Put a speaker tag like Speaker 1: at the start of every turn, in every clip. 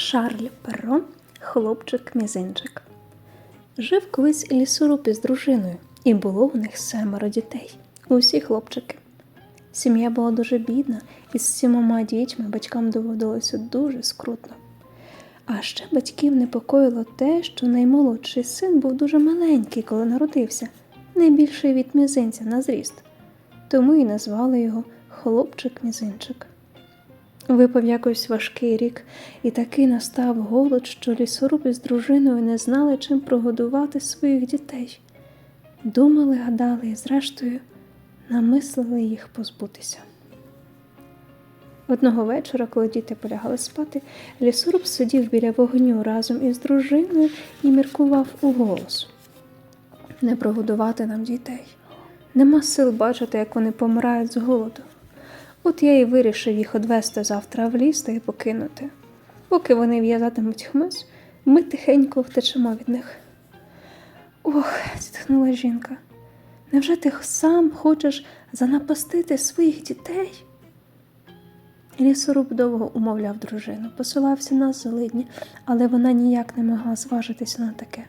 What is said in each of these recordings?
Speaker 1: Шарль Перро, хлопчик-мізинчик. Жив колись лісоруб із дружиною, і було у них семеро дітей. Усі хлопчики. Сім'я була дуже бідна, і з сімома дітьми батькам доводилося дуже скрутно. А ще батьків непокоїло те, що наймолодший син був дуже маленький, коли народився, не більший від мізинця на зріст. Тому і назвали його хлопчик-мізинчик. Випав якось важкий рік, і такий настав голод, що лісоруб із дружиною не знали, чим прогодувати своїх дітей. Думали, гадали і, зрештою, намислили їх позбутися. Одного вечора, коли діти полягали спати, лісоруб сидів біля вогню разом із дружиною і міркував у голос. Не прогодувати нам дітей. Нема сил бачити, як вони помирають з голоду. От я і вирішив їх одвести завтра в ліс та й покинути. Поки вони в'язатимуть хмиз, ми тихенько втечемо від них. Ох, зітхнула жінка. Невже ти сам хочеш занапастити своїх дітей? Лісоруб довго умовляв дружину, посилався на злидні, але вона ніяк не могла зважитися на таке.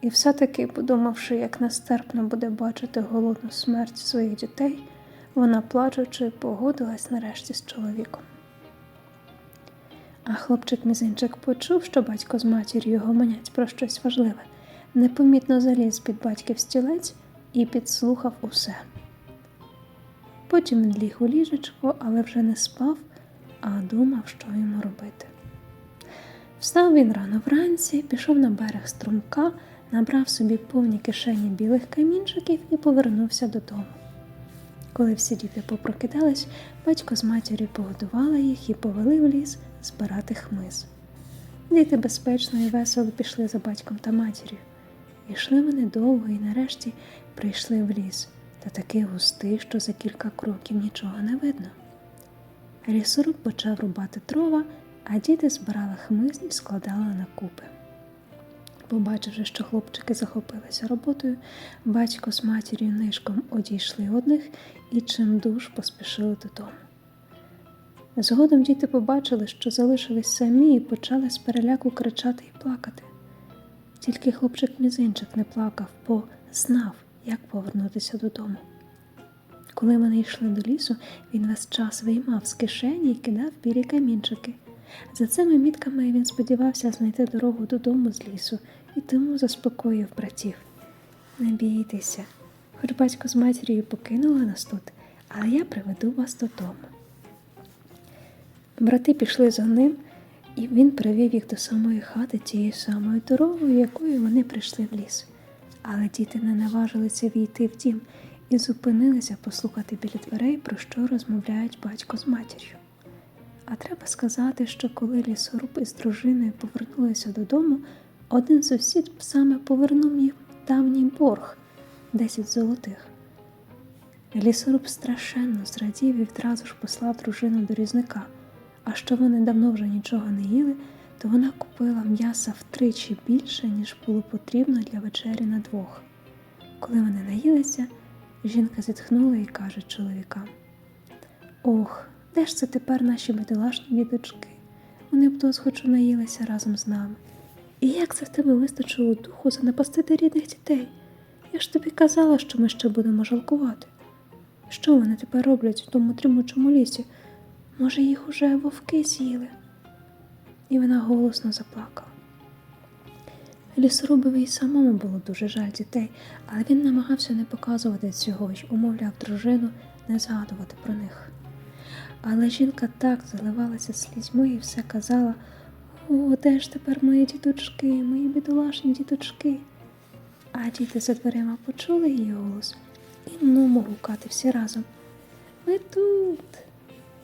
Speaker 1: І все-таки, подумавши, як нестерпно буде бачити голодну смерть своїх дітей, вона, плачучи, погодилась нарешті з чоловіком. А хлопчик мізинчик почув, що батько з матір'ю гомонять про щось важливе, непомітно заліз під батьків стілець і підслухав усе. Потім він ліг у ліжечко, але вже не спав, а думав, що йому робити. Встав він рано вранці, пішов на берег струмка, набрав собі повні кишені білих камінчиків і повернувся додому. Коли всі діти попрокидались, батько з матір'ю погодували їх і повели в ліс збирати хмиз. Діти безпечно і весело пішли за батьком та матір'ю. Ішли вони довго і нарешті прийшли в ліс, та такий густий, що за кілька кроків нічого не видно. Лісоруб почав рубати дрова, а діти збирали хмиз і складали на купи. Побачивши, що хлопчики захопилися роботою, батько з матір'ю нишком одійшли одних і чимдуж поспішили додому. Згодом діти побачили, що залишились самі і почали з переляку кричати і плакати. Тільки хлопчик мізинчик не плакав, бо знав, як повернутися додому. Коли вони йшли до лісу, він весь час виймав з кишені і кидав білі камінчики. За цими мітками він сподівався знайти дорогу додому з лісу і тому заспокоїв братів. Не бійтеся, хоч батько з матір'ю покинули нас тут, але я приведу вас додому. Брати пішли за ним, і він привів їх до самої хати тією самою дорогою, якою вони прийшли в ліс. Але діти не наважилися війти в дім і зупинилися послухати біля дверей, про що розмовляють батько з матір'ю. А треба сказати, що коли лісоруб із дружиною повернулися додому, один сусід саме повернув їм давній борг десять золотих. Лісоруб страшенно зрадів і відразу ж послав дружину до різника. А що вони давно вже нічого не їли, то вона купила м'яса втричі більше, ніж було потрібно для вечері на двох. Коли вони наїлися, жінка зітхнула і каже чоловікам: Ох, де ж це тепер наші бідолашні діточки? Вони б досхочу наїлися разом з нами. І як це в тебе вистачило духу занапастити рідних дітей? Я ж тобі казала, що ми ще будемо жалкувати. Що вони тепер роблять в тому дрімучому лісі? Може, їх уже вовки з'їли? І вона голосно заплакала. Лісорубові й самому було дуже жаль дітей, але він намагався не показувати цього й умовляв дружину не згадувати про них. Але жінка так заливалася слізьми і все казала О, де ж тепер мої діточки, мої бідолашні діточки. А діти за дверима почули її голос і ну гукати всі разом. Ми тут.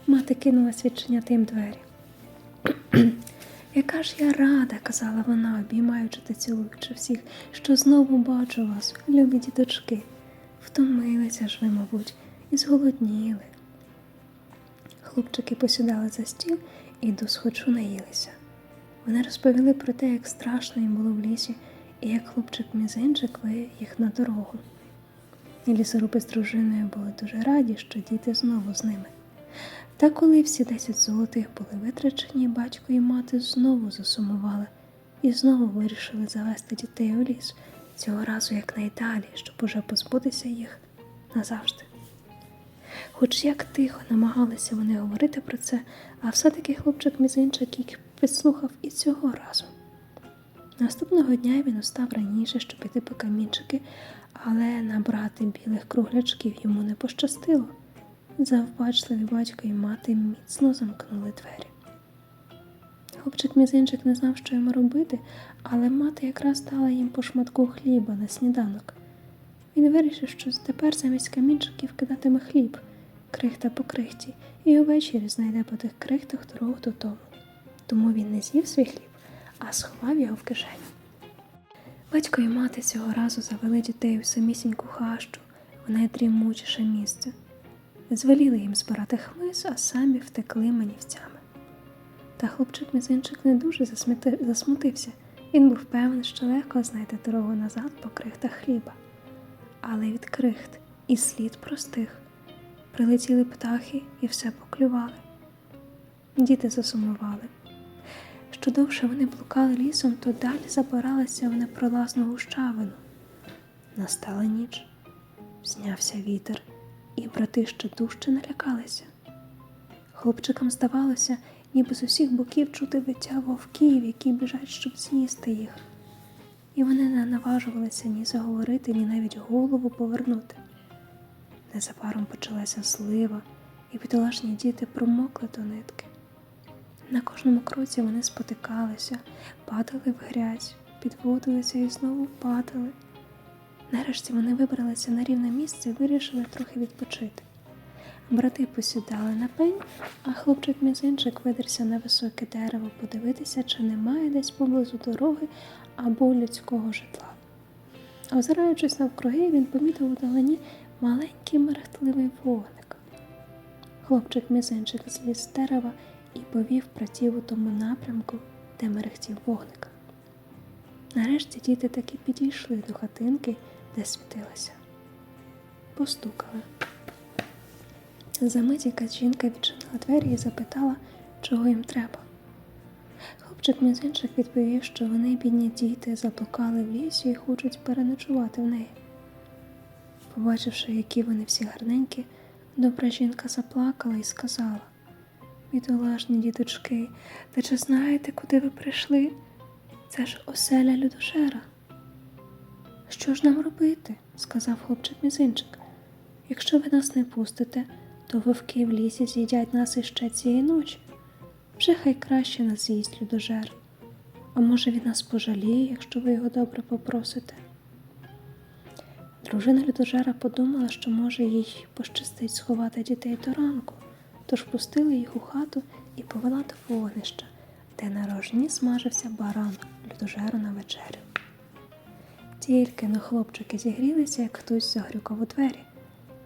Speaker 1: Мати кинулась відчиняти їм двері. Яка ж я рада, казала вона, обіймаючи та цілуючи всіх, що знову бачу вас, любі діточки. Втомилися ж ви, мабуть, і зголодніли. Хлопчики посідали за стіл і досхочу наїлися. Вони розповіли про те, як страшно їм було в лісі, і як хлопчик мізинчик вивів їх на дорогу. І лісоруби з дружиною були дуже раді, що діти знову з ними. Та коли всі десять золотих були витрачені, батько і мати знову засумували і знову вирішили завести дітей у ліс, цього разу якнайдалі, щоб уже позбутися їх назавжди. Хоч як тихо намагалися вони говорити про це, а все-таки хлопчик мізинчик їх підслухав і цього разу. Наступного дня він устав раніше, щоб піти по камінчики, але набрати білих круглячків йому не пощастило. Завбачливі батько і мати міцно замкнули двері. Хлопчик мізинчик не знав, що йому робити, але мати якраз дала їм по шматку хліба на сніданок. Він вирішив, що тепер замість камінчиків кидатиме хліб, крихта по крихті, і увечері знайде по тих крихтах дорогу додому. Тому він не з'їв свій хліб, а сховав його в кишеню. Батько і мати цього разу завели дітей у самісіньку хащу, в найдрімучіше місце. Звеліли їм збирати хмиз, а самі втекли манівцями. Та хлопчик мізинчик не дуже засмутився. Він був певний, що легко знайде дорогу назад по крихтах хліба. Але від крихт і слід простих прилетіли птахи і все поклювали. Діти засумували. Що довше вони блукали лісом, то далі забиралися в непролазну гущавину. Настала ніч, знявся вітер, і брати ще дужче налякалися. Хлопчикам здавалося, ніби з усіх боків чути виття вовків, які біжать, щоб з'їсти їх. І вони не наважувалися ні заговорити, ні навіть голову повернути. Незабаром почалася слива, і бідолашні діти промокли до нитки. На кожному кроці вони спотикалися, падали в грязь, підводилися і знову падали. Нарешті вони вибралися на рівне місце і вирішили трохи відпочити. Брати посідали на пень, а хлопчик мізинчик видерся на високе дерево подивитися, чи немає десь поблизу дороги або людського житла. Озираючись навкруги, він помітив удалині маленький мерехтливий вогник. Хлопчик мізинчик зліз з дерева і повів братів у тому напрямку, де мерехтів вогник. Нарешті діти таки підійшли до хатинки, де світилося. Постукали. Замить якась жінка відчинила двері і запитала, чого їм треба. Хлопчик мізинчик відповів, що вони, бідні діти, заблукали в лісі і хочуть переночувати в неї. Побачивши, які вони всі гарненькі, добра жінка заплакала і сказала Бідолашні діточки, та чи знаєте, куди ви прийшли? Це ж оселя людожера. Що ж нам робити? сказав хлопчик мізинчик. Якщо ви нас не пустите, то вовки в лісі з'їдять нас іще цієї ночі. Вже хай краще нас з'їсть людожер. А може він нас пожаліє, якщо ви його добре попросите. Дружина людожера подумала, що може їй пощастить сховати дітей до ранку, тож пустила їх у хату і повела до вогнища, де на рожні смажився баран людожеру на вечерю. Тільки но хлопчики зігрілися, як хтось загрюкав у двері.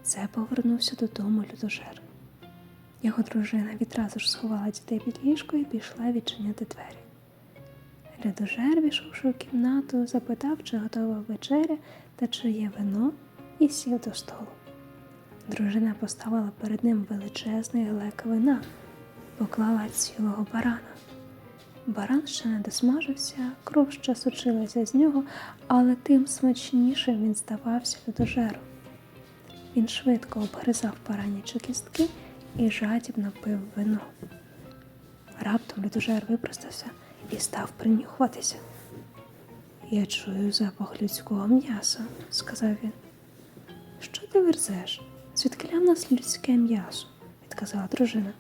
Speaker 1: Це повернувся додому людожер. Його дружина відразу ж сховала дітей під ліжко і пішла відчиняти двері. Людожер, війшовши у кімнату, запитав, чи готова вечеря та чи є вино, і сів до столу. Дружина поставила перед ним величезний глек вина, поклала цілого барана. Баран ще не досмажився, кров ще сочилася з нього, але тим смачнішим він здавався людожеру. Він швидко обгризав баранячі кістки і жадібно пив вино. Раптом людожер випростався і став принюхуватися. Я чую запах людського м'яса, сказав він. Що ти верзеш? Звідки в нас людське м'ясо? відказала дружина.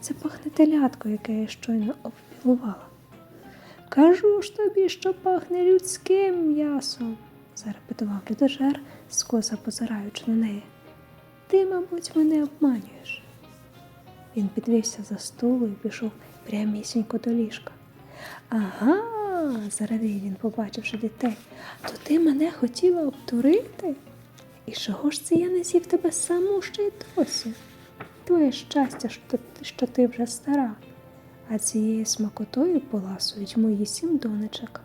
Speaker 1: Це пахне телятко, яке я щойно обпілувала. Кажу ж тобі, що пахне людським м'ясом, зарепетував людожер, скоса позираючи на неї. Ти, мабуть, мене обманюєш. Він підвівся за столу і пішов прямісінько до ліжка. Ага, зарадив він, побачивши дітей, то ти мене хотіла обдурити? І чого ж це я не з'їв тебе саму ще й досі? Твоє щастя, що що ти вже стара, а цією смакотою поласують мої сім донечок.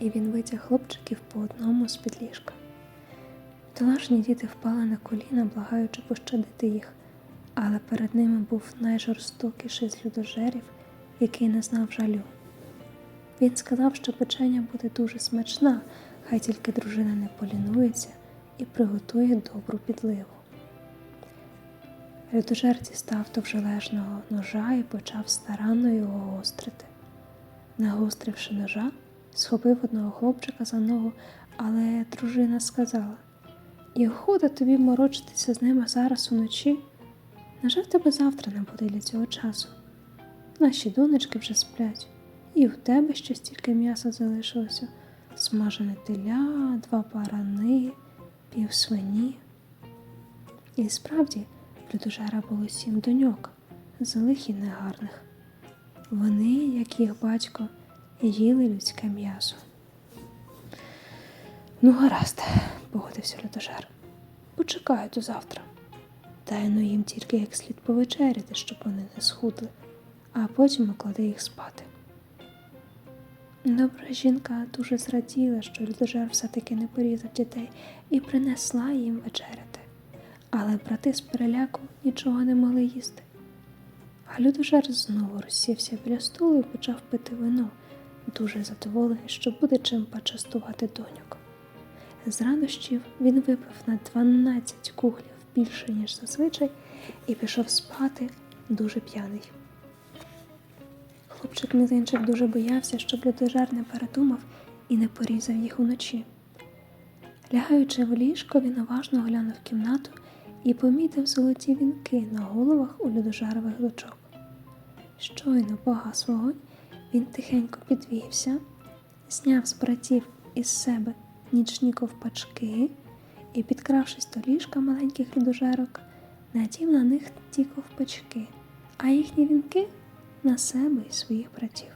Speaker 1: І він витяг хлопчиків по одному з під ліжка. Бідолашні діти впали на коліна, благаючи пощадити їх, але перед ними був найжорстокіший з людожерів, який не знав жалю. Він сказав, що печення буде дуже смачна, хай тільки дружина не полінується і приготує добру підливу. Людожер дістав довжележного ножа і почав старанно його гострити. Нагостривши ножа, схопив одного хлопчика за ногу, але дружина сказала: І охота тобі морочитися з ними зараз уночі. Невже в тебе завтра не буде для цього часу? Наші донечки вже сплять, і в тебе ще стільки м'яса залишилося смажене теля, два барани, пів свині. І справді, людожера було сім доньок, злих і негарних. Вони, як їх батько, їли людське м'ясо. Ну, гаразд, погодився людожер. Почекаю до завтра. Дай ну їм тільки як слід повечеряти, щоб вони не схудли, а потім уклади їх спати. Добра жінка дуже зраділа, що людожер все-таки не порізав дітей і принесла їм вечеряти. Але брати з переляку нічого не могли їсти. А людожер знову розсівся біля столу і почав пити вино, дуже задоволений, що буде чим почастувати доньок. З радощів він випив на 12 куглів більше, ніж зазвичай, і пішов спати дуже п'яний. Хлопчик мізинчик дуже боявся, щоб людожер не передумав і не порізав їх уночі. Лягаючи в ліжко, він уважно оглянув кімнату і помітив золоті вінки на головах у людожарових дочок. Щойно погас вогонь, він тихенько підвівся, зняв з братів із себе нічні ковпачки і, підкравшись до ліжка маленьких людожерок, надів на них ті ковпачки, а їхні вінки на себе і своїх братів.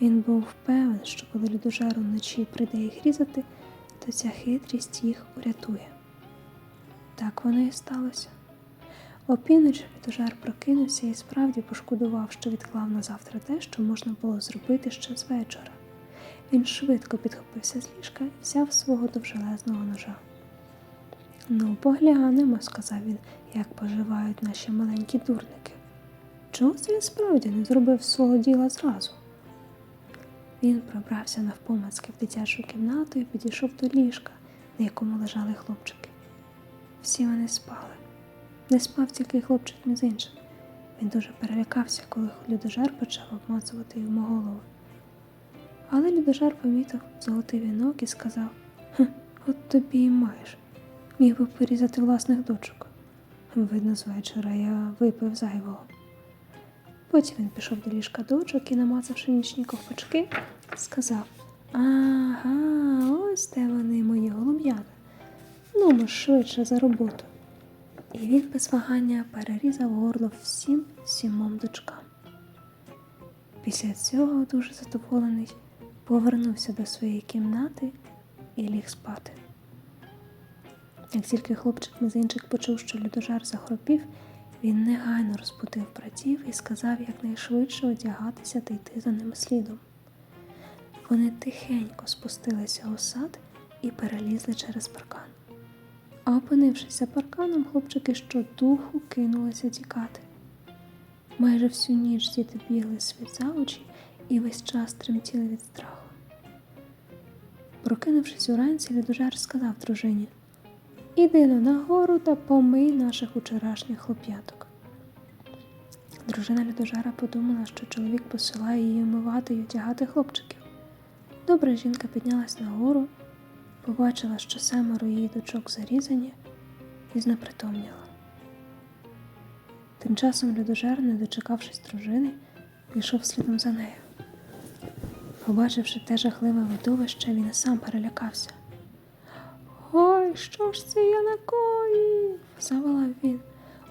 Speaker 1: Він був певен, що коли людожеру вночі прийде їх різати, то ця хитрість їх урятує. Так воно і сталося. Опівночі людожер прокинувся і справді пошкодував, що відклав на завтра те, що можна було зробити ще з вечора. Він швидко підхопився з ліжка і взяв свого довжелезного ножа. Ну, поглянемо, сказав він, як поживають наші маленькі дурники. Чого це він справді не зробив свого діла зразу? Він пробрався навпомацки в дитячу кімнату і підійшов до ліжка, на якому лежали хлопчики. Всі вони спали. Не спав тільки хлопчик мізинчик. Він дуже перелякався, коли людожер почав обмацувати йому голову. Але людожер помітив золотий вінок і сказав: «Хм, от тобі і маєш. Міг би порізати власних дочок. Видно, з вечора я випив зайвого. Потім він пішов до ліжка дочок і, намацавши нічні ковпачки, сказав: Ага, ось де вони, мої голуб'ята. Ну, ми швидше за роботу. І він без вагання перерізав горло всім сімом дочкам. Після цього, дуже задоволений, повернувся до своєї кімнати і ліг спати. Як тільки хлопчик мізинчик почув, що людожар захропів, він негайно розбудив братів і сказав якнайшвидше одягатися та йти за ним слідом. Вони тихенько спустилися у сад і перелізли через паркан. А опинившись за парканом, хлопчики щодуху кинулися тікати. Майже всю ніч діти бігли світ за очі і весь час тремтіли від страху. Прокинувшись уранці, людожар сказав дружині Іди но нагору та помий наших вчорашніх хлоп'яток. Дружина людожара подумала, що чоловік посилає її вмивати й одягати хлопчиків. Добра жінка піднялась нагору, побачила, що семеро її дочок зарізані, і знепритомніла. Тим часом людожер, не дочекавшись дружини, пішов слідом за нею. Побачивши те жахливе видовище, він сам перелякався. Ой, що ж це я накоїв? заволав він.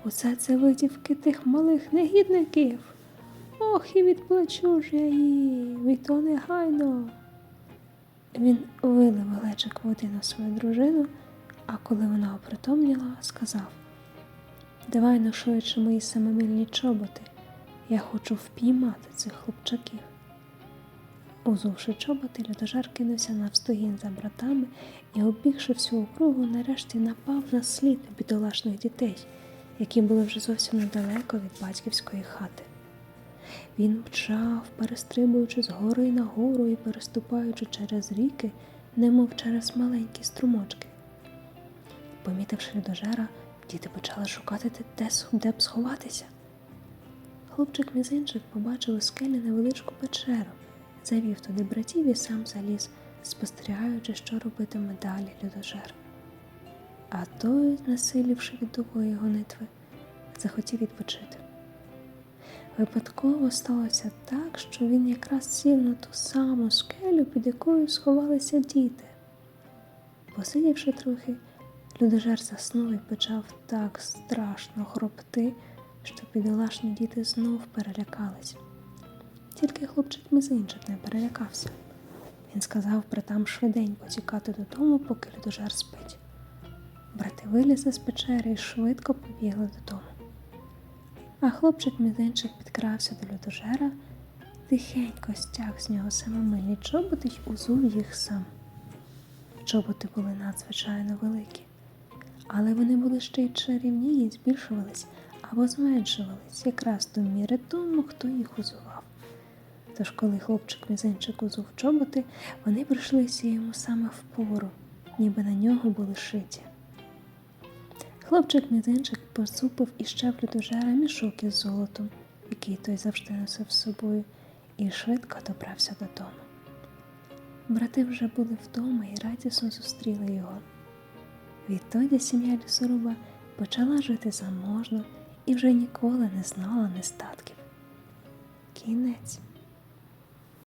Speaker 1: Усе це витівки тих малих негідників. Ох, і відплачу ж я їй, і то негайно. Він вилив глечик води на свою дружину, а коли вона опритомніла, сказав Давай ну швидше мої самомільні чоботи. Я хочу впіймати цих хлопчаків. Узувши чоботи, людожар кинувся навстогін за братами і, обігши всю округу, нарешті напав на слід бідолашних дітей, які були вже зовсім недалеко від батьківської хати. Він мчав, перестрибуючи з гори на гору і переступаючи через ріки, немов через маленькі струмочки. Помітивши людожера, діти почали шукати, с- де б сховатися. Хлопчик мізинчик побачив у скелі невеличку печеру, завів туди братів і сам заліз, спостерігаючи, що робитиме далі людожер. А той, насилівши від довгої гонитви, захотів відпочити. Випадково сталося так, що він якраз сів на ту саму скелю, під якою сховалися діти. Посидівши трохи, людожер заснув і почав так страшно хропти, що бідолашні діти знов перелякались. Тільки хлопчик мізинчик не перелякався. Він сказав братам швиденько тікати додому, поки людожер спить. Брати вилізли з печери і швидко побігли додому. А хлопчик мізинчик підкрався до людожера, тихенько стяг з нього самомильні чоботи й узув їх сам. Чоботи були надзвичайно великі, але вони були ще й чарівні і збільшувались або зменшувались якраз до міри тому, хто їх узував. Тож, коли хлопчик мізинчик узув чоботи, вони прийшлися йому саме в пору, ніби на нього були шиті. Хлопчик мізинчик поцупив іще в людожера мішок із золотом, який той завжди носив з собою, і швидко добрався додому. Брати вже були вдома і радісно зустріли його. Відтоді сім'я лісоруба почала жити заможно і вже ніколи не знала нестатків. Кінець.